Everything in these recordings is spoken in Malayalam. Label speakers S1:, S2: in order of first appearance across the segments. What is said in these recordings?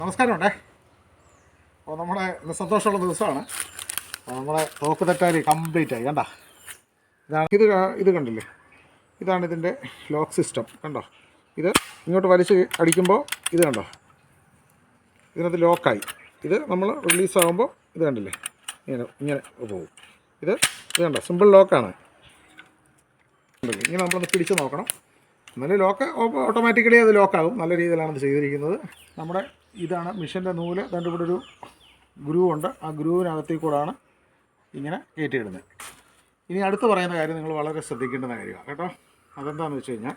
S1: നമസ്കാരമുണ്ടേ. അപ്പോൾ നമ്മുടെ ഇന്ന് സന്തോഷമുള്ള ദിവസമാണ്. അപ്പോൾ നമ്മുടെ തോക്ക് തെറ്റാരി കംപ്ലീറ്റ് ആയി. കണ്ട? ഇതാണ് ഇത് ഇത് കണ്ടില്ലേ? ഇതാണ് ഇതിന്റെ ലോക്ക് സിസ്റ്റം കണ്ടോ? ഇത് ഇങ്ങോട്ട് വലിച്ച് അടിക്കുമ്പോൾ ഇത് കണ്ടോ? ഇതിനകത്ത് ലോക്കായി ഇത് നമ്മൾ റിലീസാകുമ്പോൾ ഇത് കണ്ടില്ലേ? ഇങ്ങനെ ഇങ്ങനെ പോകും. ഇത് ഇത് കണ്ടോ? സിമ്പിൾ ലോക്കാണ്? ഇങ്ങനെ നമ്മളൊന്ന് പിടിച്ച് നോക്കണം. എന്നാലും ലോക്ക് ഓട്ടോമാറ്റിക്കലി അത് ലോക്കാകും നല്ല രീതിയിലാണ് ഇത് ചെയ്തിരിക്കുന്നത്. നമ്മുടെ ഇതാണ് മിഷന്റെ നൂൽ. ദണ്ട് ഇവിടെ ഒരു ഗ്രൂ ഉണ്ട് ആ ഗ്രൂവിനകത്തേക്ക് കൂടാണ് ഇങ്ങനെ കയറ്റിയിടുന്നത്. ഇനി അടുത്ത് പറയുന്ന കാര്യം നിങ്ങൾ വളരെ ശ്രദ്ധിക്കേണ്ടുന്ന കാര്യമാണ് കേട്ടോ. അതെന്താണെന്ന് വെച്ച് കഴിഞ്ഞാൽ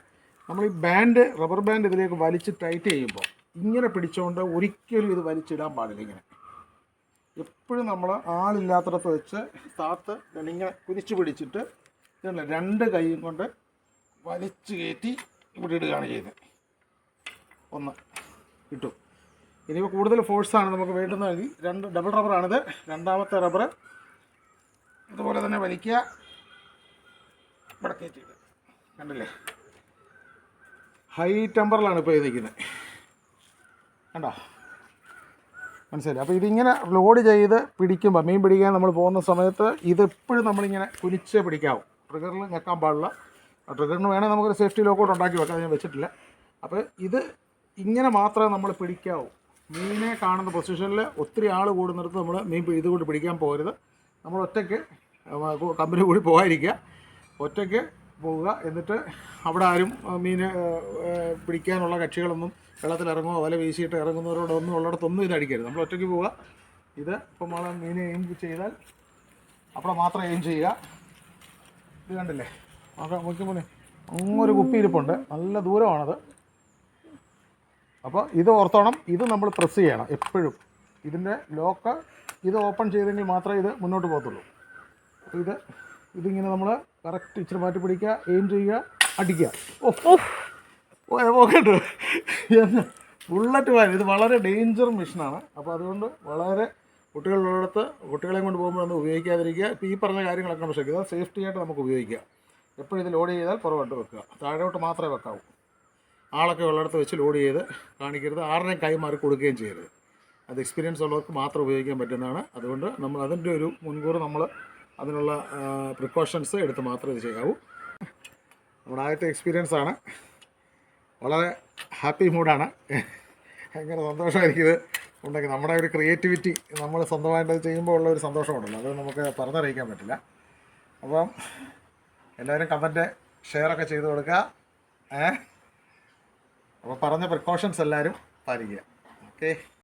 S1: നമ്മൾ ഈ ബാൻഡ് റബ്ബർ ബാൻഡ് ഇതിലേക്ക് വലിച്ച് ടൈറ്റ് ചെയ്യുമ്പോൾ ഇങ്ങനെ പിടിച്ചുകൊണ്ട് ഒരിക്കലും ഇത് വലിച്ചിടാൻ പാടില്ല ഇങ്ങനെ. എപ്പോഴും നമ്മൾ ആളില്ലാത്തടത്ത് വെച്ച് താത്ത് ഇങ്ങനെ കുരിച്ച് പിടിച്ചിട്ട് ഇതല്ല രണ്ട് കൈയും കൊണ്ട് വലിച്ചു കയറ്റി ഇവിടെ ഇടുകയാണ് ചെയ്യുന്നത്. ഒന്ന് കിട്ടും ഇനിയിപ്പോൾ കൂടുതൽ ഫോഴ്സാണ് നമുക്ക് വേണ്ടുന്നതെങ്കിൽ രണ്ട് ഡബിൾ റബ്ബറാണിത് രണ്ടാമത്തെ റബ്ബർ അതുപോലെ തന്നെ വലിക്കുക. ഇവിടെ കയറ്റിയിട്ട് കണ്ടില്ലേ? ഹൈ ടെമ്പറിലാണ് ഇപ്പോൾ എഴുതിക്കുന്നത് കണ്ടോ? മനസ്സിലായി അപ്പോൾ ഇതിങ്ങനെ ലോഡ് ചെയ്ത് പിടിക്കുമ്പോൾ മീൻ പിടിക്കാൻ നമ്മൾ പോകുന്ന സമയത്ത് ഇതെപ്പോഴും നമ്മളിങ്ങനെ കുനിച്ച് പിടിക്കാവും. ട്രിഗറിൽ ഞെക്കാൻ പാടില്ല. ട്രിഗറിന് വേണേൽ നമുക്കൊരു സേഫ്റ്റി ലോക്കൗട്ട് ഉണ്ടാക്കി വെക്കാം. ഞാൻ വെച്ചിട്ടില്ല. അപ്പോൾ ഇത് ഇങ്ങനെ മാത്രമേ നമ്മൾ പിടിക്കാവൂ. മീനെ കാണുന്ന പൊസിഷനിൽ ഒത്തിരി ആൾ കൂടുന്നിടത്ത് നമ്മൾ മീൻ ഇത് ഇതുകൊണ്ട് പിടിക്കാൻ പോകരുത്. നമ്മൾ ഒറ്റയ്ക്ക് കമ്പനി കൂടി പോകാതിരിക്കുക. ഒറ്റയ്ക്ക് പോവുക. എന്നിട്ട് അവിടെ ആരും മീൻ പിടിക്കാനുള്ള കക്ഷികളൊന്നും വെള്ളത്തിൽ ഇറങ്ങുമോ വല വീശിയിട്ട് ഇറങ്ങുന്നവരോടൊന്നും ഉള്ളിടത്തൊന്നും ഇത് നമ്മൾ ഒറ്റയ്ക്ക് പോവുക. ഇത് ഇപ്പം നമ്മൾ മീനെ എയിം ചെയ്താൽ അവിടെ മാത്രം എയിം ചെയ്യുക. ഇത് കണ്ടില്ലേ? നോക്കാം മുന്നേ അങ്ങൊരു കുപ്പി ഇരിപ്പുണ്ട് നല്ല ദൂരമാണത്. അപ്പോൾ ഇത് ഓർത്തോണം ഇത് നമ്മൾ പ്രസ് ചെയ്യണം എപ്പോഴും. ഇതിന്റെ ലോക്ക് ഇത് ഓപ്പൺ ചെയ്തെങ്കിൽ മാത്രമേ ഇത് മുന്നോട്ട് പോകത്തുള്ളൂ. അപ്പോൾ ഇത് ഇതിങ്ങനെ നമ്മൾ കറക്റ്റ് ഇച്ചിരി മാറ്റി പിടിക്കുക എയിം ചെയ്യുക അടിക്കുക. ഓ പോകട്ടോ ബുള്ളറ്റ് വാൻ ഇത് വളരെ ഡേഞ്ചർ മിഷനാണ് അപ്പോൾ അതുകൊണ്ട് വളരെ കുട്ടികളുള്ളിടത്ത് കുട്ടികളെ കൊണ്ട് പോകുമ്പോൾ ഒന്ന് ഉപയോഗിക്കാതിരിക്കുക. ഇപ്പോൾ ഈ പറഞ്ഞ കാര്യങ്ങളൊക്കെ ശ്രദ്ധിക്കുക. സേഫ്റ്റി ആയിട്ട് നമുക്ക് ഉപയോഗിക്കാം എപ്പോഴും ഇത് ലോഡ് ചെയ്താൽ പുറകോട്ട് വെക്കുക. താഴോട്ട് മാത്രമേ വെക്കാവൂ. ആളൊക്കെ ഉള്ളിടത്ത് വെച്ച് ലോഡ് ചെയ്ത് കാണിക്കരുത്. ആരുടെയും കൈമാറി കൊടുക്കുകയും ചെയ്യരുത്. അത് എക്സ്പീരിയൻസ് ഉള്ളവർക്ക് മാത്രം ഉപയോഗിക്കാൻ പറ്റുന്നതാണ്. അതുകൊണ്ട് നമ്മൾ അതിന്റെ ഒരു മുൻകൂർ നമ്മൾ അതിനുള്ള പ്രിക്കോഷൻസ് എടുത്ത് മാത്രമേ ഇത് ചെയ്യാവൂ. നമ്മുടെ ആദ്യത്തെ എക്സ്പീരിയൻസ് ആണ്. വളരെ ഹാപ്പി മൂഡാണ് ഭയങ്കര സന്തോഷമായിരിക്കും ഉണ്ടെങ്കിൽ. നമ്മുടെ ഒരു ക്രിയേറ്റിവിറ്റി നമ്മൾ സ്വന്തമായിട്ട് ചെയ്യുമ്പോൾ ഉള്ള ഒരു സന്തോഷമുണ്ടല്ലോ. അത് നമുക്ക് പറഞ്ഞറിയിക്കാൻ പറ്റില്ല. അപ്പം എല്ലാവരും കമന്റ് ഷെയറൊക്കെ ചെയ്ത് കൊടുക്കുക. ഏ? അപ്പോൾ പറഞ്ഞ പ്രിക്കോഷൻസ് എല്ലാവരും പാലിക്കുക. ഓക്കെ